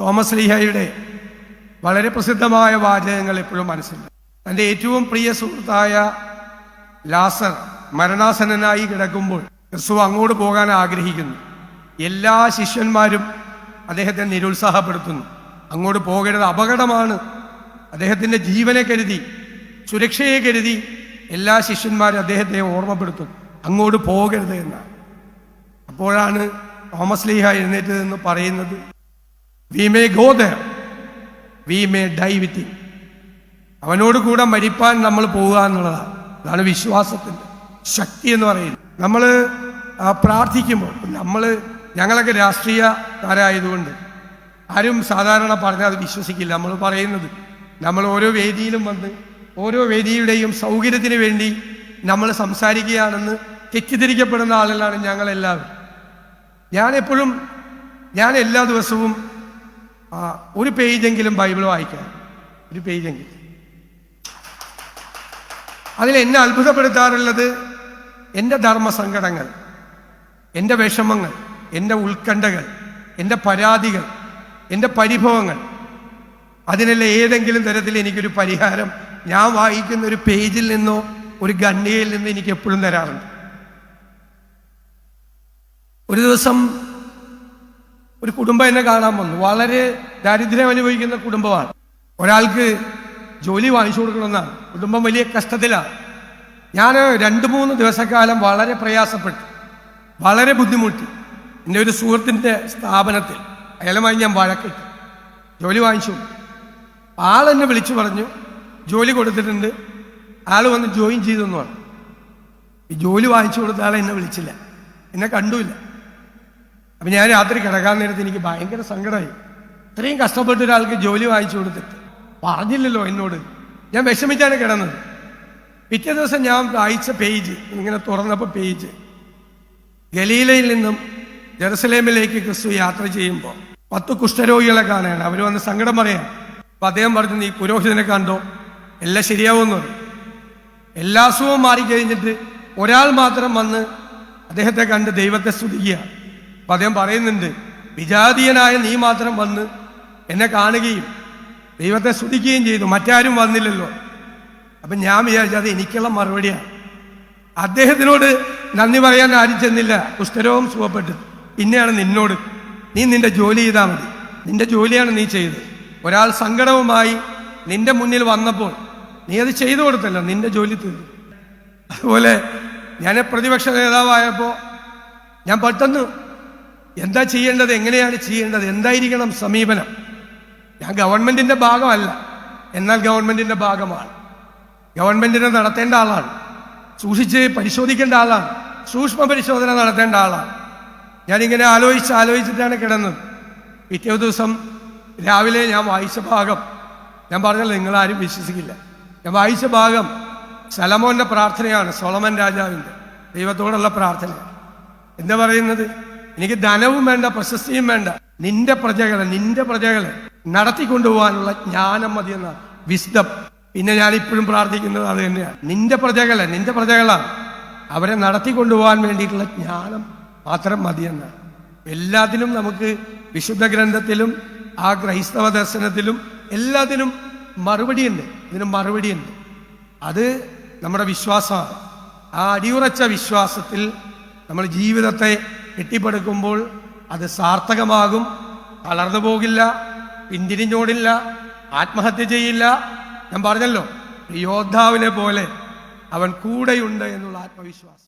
Thomas ലീഹയുടെ വളരെ പ്രസിദ്ധമായ വാചകങ്ങൾ എപ്പോഴും മനസ്സിലുണ്ട്. തന്റെ ഏറ്റവും പ്രിയ സുഹൃത്തായ ലാസർ മരണാസനനായി കിടക്കുമ്പോൾ ക്രിസ്തു അങ്ങോട്ട് പോകാൻ ആഗ്രഹിക്കുന്നു. എല്ലാ ശിഷ്യന്മാരും അദ്ദേഹത്തെ നിരുത്സാഹപ്പെടുത്തുന്നു. അങ്ങോട്ട് പോകരുത് അപകടമാണ്. അദ്ദേഹത്തിന്റെ ജീവനെ കരുതി സുരക്ഷയെ കരുതി എല്ലാ ശിഷ്യന്മാരും അദ്ദേഹത്തെ ഓർമ്മപ്പെടുത്തുന്നു അങ്ങോട്ട് പോകരുത് എന്നാണ്. അപ്പോഴാണ് തോമസ് ലീഹ എഴുന്നേറ്റ് നിന്ന് പറയുന്നത് we may go there we may die with അവനോട് കൂടെ മരിപ്പാൻ നമ്മൾ പോവുക എന്നുള്ളതാണ് അതാണ് വിശ്വാസത്തിന്റെ ശക്തി എന്ന് പറയുന്നത്. നമ്മൾ പ്രാർത്ഥിക്കുമ്പോൾ നമ്മൾ ഞങ്ങളൊക്കെ രാഷ്ട്രീയക്കാരായതുകൊണ്ട് ആരും സാധാരണ പറഞ്ഞാൽ അത് വിശ്വസിക്കില്ല. നമ്മൾ പറയുന്നത് നമ്മൾ ഓരോ വേദിയിലും വന്ന് ഓരോ വേദിയുടെയും സൗകര്യത്തിന് വേണ്ടി നമ്മൾ സംസാരിക്കുകയാണെന്ന് തെറ്റിദ്ധരിക്കപ്പെടുന്ന ആളുകളാണ് ഞങ്ങളെല്ലാവരും. ഞാൻ എപ്പോഴും ഞാൻ എല്ലാ ദിവസവും ആ, ഒരു പേജെങ്കിലും ബൈബിൾ വായിക്കാം ഒരു പേജെങ്കിലും. അതിൽ എന്നെ അത്ഭുതപ്പെടുത്താറുള്ളത് എന്റെ ധർമ്മസങ്കടങ്ങൾ എന്റെ വിഷമങ്ങൾ എന്റെ ഉത്കണ്ഠകൾ എന്റെ പരാതികൾ എന്റെ പരിഭവങ്ങൾ. അതിനെല്ലാം ഏതെങ്കിലും തരത്തിൽ എനിക്കൊരു പരിഹാരം ഞാൻ വായിക്കുന്ന ഒരു പേജിൽ നിന്നോ ഒരു ഖണ്ഡികയിൽ നിന്നോ എനിക്ക് എപ്പോഴും തരാറുണ്ട്. ഒരു ദിവസം ഒരു കുടുംബം എന്നെ കാണാൻ വന്നു. വളരെ ദാരിദ്ര്യം അനുഭവിക്കുന്ന കുടുംബമാണ്. ഒരാൾക്ക് ജോലി വാങ്ങിച്ചു കൊടുക്കണമെന്നാണ് കുടുംബം വലിയ കഷ്ടത്തിലാണ് ഞാൻ രണ്ട് മൂന്ന് ദിവസക്കാലം വളരെ പ്രയാസപ്പെട്ടു. വളരെ ബുദ്ധിമുട്ടി. എന്റെ ഒരു സുഹൃത്തിന്റെ സ്ഥാപനത്തിൽ. അയാളുമായി ഞാൻ വഴക്കിട്ടു. ജോലി വാങ്ങിച്ചു. ആളെന്നെ വിളിച്ചു പറഞ്ഞു ജോലി കൊടുത്തിട്ടുണ്ട്. ആൾ വന്ന് ജോയിൻ ചെയ്തെന്ന് പറഞ്ഞു. ജോലി വാങ്ങിച്ചു കൊടുത്ത ആളെ എന്നെ വിളിച്ചില്ല. എന്നെ കണ്ടുമില്ല അപ്പം ഞാൻ രാത്രി കിടക്കാൻ നേരത്ത് എനിക്ക് ഭയങ്കര സങ്കടമായി. ഇത്രയും കഷ്ടപ്പെട്ട ഒരാൾക്ക് ജോലി വാങ്ങിച്ചു കൊടുത്തിട്ട്. പറഞ്ഞില്ലല്ലോ എന്നോട്. ഞാൻ വിഷമിച്ചാണ് കിടന്നത്. പിറ്റേ ദിവസം ഞാൻ വായിച്ച പേജ് ഇങ്ങനെ തുറന്നപ്പോൾ പേജ്. ഗലീലയിൽ നിന്നും ജെറുസലേമിലേക്ക് ക്രിസ്തു യാത്ര ചെയ്യുമ്പോൾ പത്ത് കുഷ്ഠരോഗികളെ കാണുകയാണ് അവർ വന്ന് സങ്കടം പറയാം. അപ്പൊ അദ്ദേഹം പറഞ്ഞു നീ പുരോഹിതനെ കണ്ടോ? എല്ലാം ശരിയാവുമെന്ന് പറഞ്ഞു. എല്ലാ അസുഖവും മാറിക്കഴിഞ്ഞിട്ട് ഒരാൾ മാത്രം വന്ന് അദ്ദേഹത്തെ കണ്ട് ദൈവത്തെ സ്തുതിക്കുക. അപ്പൊ അദ്ദേഹം പറയുന്നുണ്ട് വിജാതീയനായ നീ മാത്രം വന്ന് എന്നെ കാണുകയും ദൈവത്തെ സ്തുതിക്കുകയും ചെയ്തു. മറ്റാരും വന്നില്ലല്ലോ. അപ്പൊ ഞാൻ വിചാരിച്ചു അത് എനിക്കുള്ള മറുപടിയാണ് അദ്ദേഹത്തിനോട് നന്ദി പറയാൻ ആരും ചെന്നില്ല. കുഷ്ഠരോഗം സുഖപ്പെട്ടു. പിന്നെയാണ് നിന്നോട് നീ നിന്റെ ജോലി ചെയ്താൽ മതി. നിന്റെ ജോലിയാണ് നീ ചെയ്തത്. ഒരാൾ സങ്കടവുമായി നിന്റെ മുന്നിൽ വന്നപ്പോൾ നീ അത് ചെയ്തു കൊടുത്തല്ലോ. നിന്റെ ജോലി തീർന്നു. അതുപോലെ ഞാൻ പ്രതിപക്ഷ നേതാവായപ്പോൾ ഞാൻ പെട്ടെന്ന് എന്താ ചെയ്യേണ്ടത്? എങ്ങനെയാണ് ചെയ്യേണ്ടത്? എന്തായിരിക്കണം സമീപനം? ഞാൻ ഗവൺമെന്റിന്റെ ഭാഗമല്ല. എന്നാൽ ഗവൺമെന്റിന്റെ ഭാഗമാണ്. ഗവൺമെന്റിനെ നടത്തേണ്ട ആളാണ്. സൂക്ഷിച്ച് പരിശോധിക്കേണ്ട ആളാണ്. സൂക്ഷ്മ പരിശോധന നടത്തേണ്ട ആളാണ്. ഞാനിങ്ങനെ ആലോചിച്ച് ആലോചിച്ചിട്ടാണ് കിടന്നത്. പിറ്റേ ദിവസം രാവിലെ ഞാൻ വായിച്ച ഭാഗം. ഞാൻ പറഞ്ഞല്ലോ നിങ്ങളാരും വിശ്വസിക്കില്ല. ഞാൻ വായിച്ച ഭാഗം സലമോന്റെ പ്രാർത്ഥനയാണ് സോളമൻ രാജാവിന്റെ ദൈവത്തോടുള്ള പ്രാർത്ഥന എന്താ പറയുന്നത്? എനിക്ക് ധനവും വേണ്ട പ്രശസ്തിയും വേണ്ട. നിന്റെ പ്രജകളെ നിന്റെ പ്രജകളെ നടത്തിക്കൊണ്ടുപോകാനുള്ള ജ്ഞാനം മതി എന്ന വിശുദ്ധം പിന്നെ ഞാൻ ഇപ്പോഴും പ്രാർത്ഥിക്കുന്നത് അത് തന്നെയാണ്. നിന്റെ പ്രജകളെ നിന്റെ പ്രജകളാണ് അവരെ നടത്തിക്കൊണ്ടുപോകാൻ വേണ്ടിയിട്ടുള്ള ജ്ഞാനം മാത്രം മതിയെന്നാണ് എല്ലാത്തിനും നമുക്ക് വിശുദ്ധ ഗ്രന്ഥത്തിലും ആ ക്രൈസ്തവ ദർശനത്തിലും എല്ലാത്തിനും മറുപടിയുണ്ട് ഇതിന് മറുപടിയുണ്ട് അത് നമ്മുടെ വിശ്വാസമാണ്. ആ അടിയുറച്ച വിശ്വാസത്തിൽ നമ്മൾ ജീവിതത്തെ കെട്ടിപ്പടുക്കുമ്പോൾ അത് സാർത്ഥകമാകും. തളർന്നു പോകില്ല പിന്തിരിഞ്ഞോടില്ല ആത്മഹത്യ ചെയ്യില്ല. ഞാൻ പറഞ്ഞല്ലോ യോദ്ധാവിനെ പോലെ അവൻ കൂടെയുണ്ട് എന്നുള്ള ആത്മവിശ്വാസം.